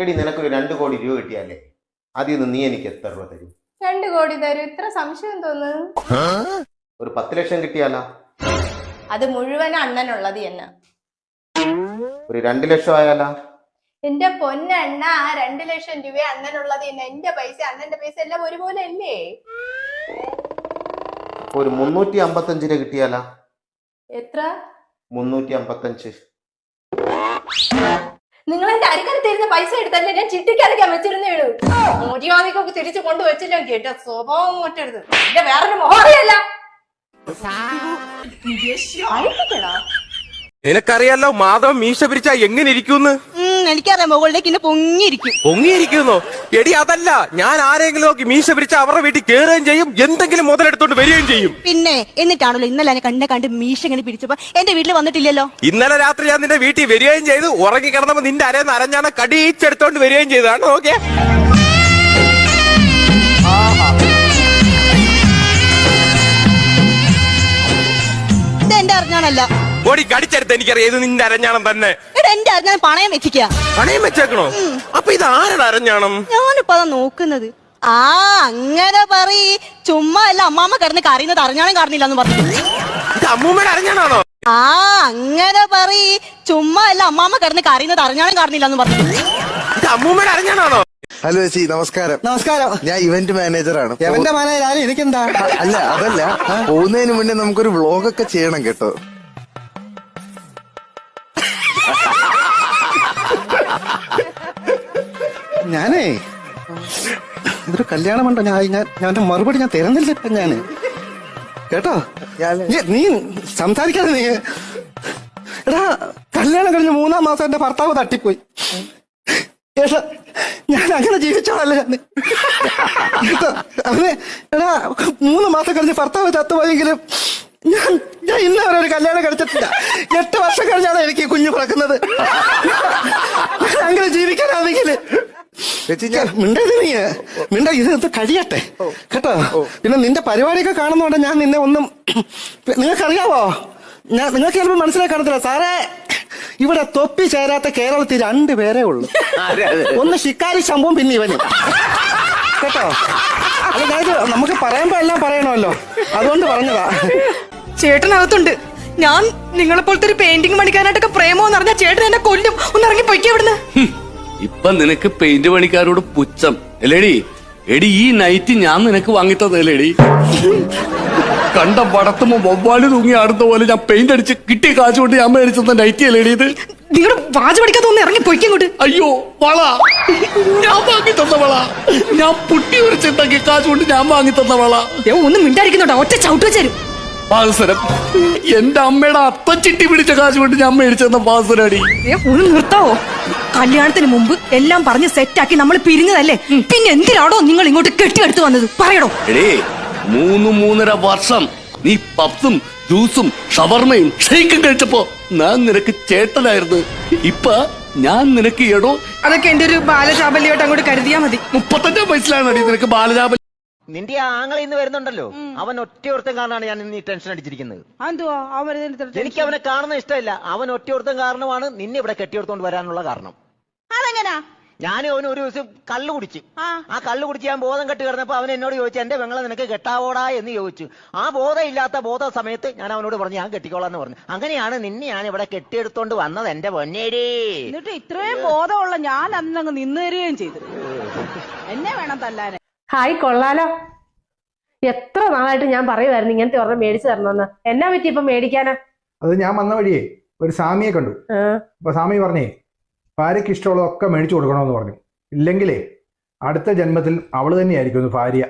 എടി നിനക്കൊരു രണ്ട് കോടി രൂപ കിട്ടിയാലേ? അതിൽ നിന്ന് നീ എനിക്ക് എത്ര രൂപ തരും? രണ്ട് കോടി തരും. ഇത്ര സംശയം തോന്നുന്നു. ഒരു പത്ത് ലക്ഷം കിട്ടിയാലോ? അത് മുഴുവൻ അണ്ണനുള്ളത് എന്ന. ഒരു രണ്ട് ലക്ഷം ആയാലോ? എന്റെ പൊന്നണ്ണ രണ്ടു ലക്ഷം രൂപ അണ്ണനുള്ളത് എന്ന. എന്റെ പൈസ അണ്ണന്റെ പൈസ എല്ലാം ഒരുപോലെ അല്ലേ? ഒരു മുന്നൂറ്റി അമ്പത്തഞ്ചിന് കിട്ടിയാലോ? എത്ര? മുന്നൂറ്റി അമ്പത്തഞ്ച്. നിങ്ങൾ എന്റെ അരിക്കൽ തരുന്ന പൈസ എടുത്തല്ലേ ഞാൻ ചിട്ടിക്കരയ്ക്കാൻ വെച്ചിരുന്നേ ഉള്ളൂ മോദിവാദിക്കൊക്കെ തിരിച്ചു കൊണ്ടുവച്ചില്ല കേട്ട സ്വഭാവം കൊട്ടരുത് എന്റെ വേറൊരു മോഹറിയല്ല. നിനക്കറിയാലോ മാധവം മീശ പിരിച്ചാ എങ്ങനെ ഇരിക്കുന്നു? എനിക്കറിയാം മുകളിലേക്ക് ഇന്നെ പൊങ്ങിയിരിക്കും. പൊങ്ങിയിരിക്കുന്നോ? എടി അതല്ല. ഞാൻ ആരെങ്കിലും നോക്കി മീശ പിരിച്ച അവരുടെ വീട്ടിൽ കയറുകയും ചെയ്യും എന്തെങ്കിലും മുതലെടുത്തോണ്ട് വരികയും ചെയ്യും. പിന്നെ എന്നിട്ടാണല്ലോ ഇന്നലെ എന്നെ കണ്ടെ കണ്ട് മീശ ഇങ്ങനെ പിടിച്ചപ്പോ എന്റെ വീട്ടിൽ വന്നിട്ടില്ലല്ലോ? ഇന്നലെ രാത്രി ഞാൻ നിന്റെ വീട്ടിൽ വരികയും ചെയ്തു. ഉറങ്ങി കിടന്നപ്പോ നിന്റെ അരയെന്ന് അരഞ്ഞാണ് കടിയിച്ചെടുത്തോണ്ട് വരികയും ചെയ്തതാണ് ഓക്കെ? ഇത് എന്റെ അറിഞ്ഞാണല്ല. ഓടി കടിച്ചെടുത്ത് എനിക്കറിയാം. ഇത് നിന്റെ അരഞ്ഞാണം തന്നെ? എടാ എന്റെ അരഞ്ഞാണം പണയം വെച്ചിക്ക പണയം വെച്ചേക്കണോ? അപ്പൊ ഇത് ആരുടെ അരഞ്ഞാണം? ഞാനിപ്പോ അതാ നോക്കുന്നത്. ആ അങ്ങനെ പറയ്. ചുമ്മാ അല്ല അമ്മാമ്മ കിടന്ന് കറിയുന്നത് അറിഞ്ഞാണം കാണുന്നില്ല എന്ന് പറഞ്ഞു. ഇത് അമ്മൂമ്മയുടെ അരഞ്ഞാണോ ആ അങ്ങനെ പറയ്. ചുമ്മാ അല്ല അമ്മാമ്മ കിടന്ന് കറിയുന്നത് അറിഞ്ഞാണം കാണുന്നില്ല എന്ന് പറഞ്ഞു. ഇത് അമ്മൂമ്മയുടെ അരഞ്ഞാണോ ഹലോ ചേച്ചി നമസ്കാരം. നമസ്കാരം. ഞാൻ ഇവന്റ് മാനേജറാണ്. എവന്റെ മാനേജർ ആരും? എനിക്കെന്താ? അല്ല അതല്ല. പോകുന്നതിന് മുന്നേ നമുക്കൊരു വ്ളോഗൊക്കെ ചെയ്യണം കേട്ടോ. ഞാനേ ഇതൊരു കല്യാണം ഉണ്ടോ? ഞാൻ ഞാൻ ഞാൻ മറുപടി ഞാൻ തരുന്നില്ല ഇപ്പൊ ഞാൻ. കേട്ടോ? നീ- സംസാരിക്കാതെ നീ. എടാ കല്യാണം കഴിഞ്ഞ് മൂന്നാം മാസം എന്റെ ഭർത്താവ് തട്ടിപ്പോയി. ഞാൻ അങ്ങനെ ജീവിച്ചോളല്ലേ അവനെ എടാ മൂന്ന് മാസം കഴിഞ്ഞ് ഭർത്താവ് ചത്തുപോയെങ്കിലും ഞാൻ ഞാൻ ഇന്ന് വരെ ഒരു കല്യാണം കഴിച്ചിട്ടില്ല. എട്ട് വർഷം കഴിഞ്ഞാണ് എനിക്ക് കുഞ്ഞു പിറക്കുന്നത്. അങ്ങനെ ജീവിക്കാനാണെങ്കിൽ ചേച്ചി ഞാൻ മിണ്ടരുത് നീ മിണ്ട ഇത് ഇത് കഴിയട്ടെ. കേട്ടോ? പിന്നെ നിന്റെ പരിപാടിയൊക്കെ കാണുന്നോണ്ട് ഞാൻ നിന്നെ ഒന്നും നിങ്ങൾക്കറിയാവോ? ഞാൻ നിങ്ങൾക്ക് ചിലപ്പോൾ മനസ്സിലാക്കി കാണത്തില്ല സാറേ ഇവിടെ തൊപ്പി ചേരാത്ത കേരളത്തിൽ രണ്ടു പേരേ ഉള്ളൂ. ഒന്ന് ശിക്കാരി ശമ്പവും പിന്നെ ഇവനും. കേട്ടോ? അല്ല ഞാനിത് നമുക്ക് പറയുമ്പോ എല്ലാം പറയണമല്ലോ. അതുകൊണ്ട് പറഞ്ഞതാ. ചേട്ടനകത്തുണ്ട്. ഞാൻ നിങ്ങളെ പോലത്തെ ഒരു പെയിന്റിംഗ് പണിക്കാനായിട്ടൊക്കെ പ്രേമോ എന്ന് പറഞ്ഞാൽ ചേട്ടൻ എന്നെ കൊല്ലും. ഒന്ന് ഇറങ്ങി പൊയ്ക്കേ ഇവിടുന്ന് ഇപ്പൊ നിനക്ക് പെയിന്റ് പണിക്കാരോട് പുച്ഛം. അല്ലേടി? എടി ഈ നൈറ്റ് ഞാൻ നിനക്ക് വാങ്ങിത്തതല്ലേടി കണ്ട പടത്തുമ്പോ വവ്വാൽ തൂങ്ങി ആടുന്ന പോലെ ഞാൻ പെയിന്റ് അടിച്ച് കിട്ടിയ കാശ് കൊണ്ട് ഞാൻ മേടിച്ചത് നൈറ്റ് അല്ലേടി ഇത്? നിങ്ങളുടെ വാജ് പഠിക്കാത്ത ഒന്ന് ഇറങ്ങി പൊയ്ക്കോട്ട് അയ്യോ വള. ഞാൻ വാങ്ങി തന്ന വള. ഞാൻ പുട്ടി ഉരച്ചുണ്ടാക്കിയ കാശ് കൊണ്ട് ഞാൻ വാങ്ങി തന്ന വള. ഒന്ന് ഒന്നും മിണ്ടായിരിക്കുന്നുണ്ടോ ഒറ്റ ചവിട്ട് വെച്ചേരും പാൽസരം എന്റെ അമ്മയുടെ അത്തച്ചിട്ടി പിടിച്ച കാശ് കൊണ്ട് ഞാൻ മേടിച്ചെന്ന പാൽസരടി ദേ, ഒന്ന് നിർത്താവോ? കല്യാണത്തിന് മുമ്പ് എല്ലാം പറഞ്ഞ് സെറ്റാക്കി നമ്മൾ പിരിഞ്ഞതല്ലേ? പിന്നെ എന്തിനാണോ നിങ്ങൾ ഇങ്ങോട്ട് കെട്ടിയെടുത്ത് വന്നത്? പറയണോ എടേ മൂന്ന് മൂന്നര വർഷം നീ പപ്സും ജ്യൂസും ഷവർമയും ഷെയ്ക്കും കഴിച്ചപ്പോ ഞാൻ നിനക്ക് ചേട്ടനായിരുന്നു. ഇപ്പൊ ഞാൻ നിനക്ക് എടോ. അതൊക്കെ എന്റെ ഒരു ബാലചാബല്യമായിട്ട് അങ്ങോട്ട് കരുതിയാ മതി. മുപ്പത്തഞ്ചാം വയസ്സിലാണ് നിനക്ക് ബാലജാപ നിന്റെ ആ ആങ്ങളെ ഇന്ന് വരുന്നുണ്ടല്ലോ. അവൻ ഒറ്റയൊരുത്തം കാരണമാണ് ഞാൻ ഇന്ന് ഈ ടെൻഷൻ അടിച്ചിരിക്കുന്നത്. എനിക്ക് അവനെ കാണുന്ന ഇഷ്ടമില്ല. അവൻ ഒറ്റയൊരുത്തം കാരണമാണ് നിന്നെ ഇവിടെ കെട്ടിയെടുത്തോണ്ട് വരാനുള്ള കാരണം. അതെങ്ങനാ? ഞാൻ അവന് ഒരു ദിവസം കള്ളു കുടിച്ചു. ആ. കള്ളു കുടിച്ച് ഞാൻ ബോധം കെട്ടി കിടന്നപ്പോ അവൻ എന്നോട് ചോദിച്ചു എന്റെ വെങ്ങളെ നിനക്ക് കെട്ടാവോടാ? എന്ന് ചോദിച്ചു. ആ ബോധം ഇല്ലാത്ത ബോധ സമയത്ത് ഞാൻ അവനോട് പറഞ്ഞു ഞാൻ കെട്ടിക്കോളാം എന്ന് പറഞ്ഞു. അങ്ങനെയാണ് നിന്നെ ഞാൻ ഇവിടെ കെട്ടിയെടുത്തോണ്ട് വന്നത് എന്റെ പൊന്നേരി എന്നിട്ട് ഇത്രയും ബോധമുള്ള ഞാൻ അന്നങ്ങ് നിന്ന് തരികയും ചെയ്തു. എന്നെ വേണം തല്ലാൻ ഹായ് കൊള്ളാലോ. എത്ര നാളായിട്ട് ഞാൻ പറയുമായിരുന്നു ഇങ്ങനത്തെ ഒരെണ്ണം മേടിച്ചു തരണമെന്ന്. എന്നാ പറ്റി ഇപ്പൊ മേടിക്കാനാ? അത് ഞാൻ വന്ന വഴിയേ ഒരു സാമിയെ കണ്ടു. അപ്പൊ സാമി പറഞ്ഞേ ഭാര്യയ്ക്ക് ഇഷ്ടമുള്ളതൊക്കെ മേടിച്ചു കൊടുക്കണമെന്ന് പറഞ്ഞു. ഇല്ലെങ്കിലേ അടുത്ത ജന്മത്തിൽ അവൾ തന്നെയായിരിക്കും ഭാര്യ.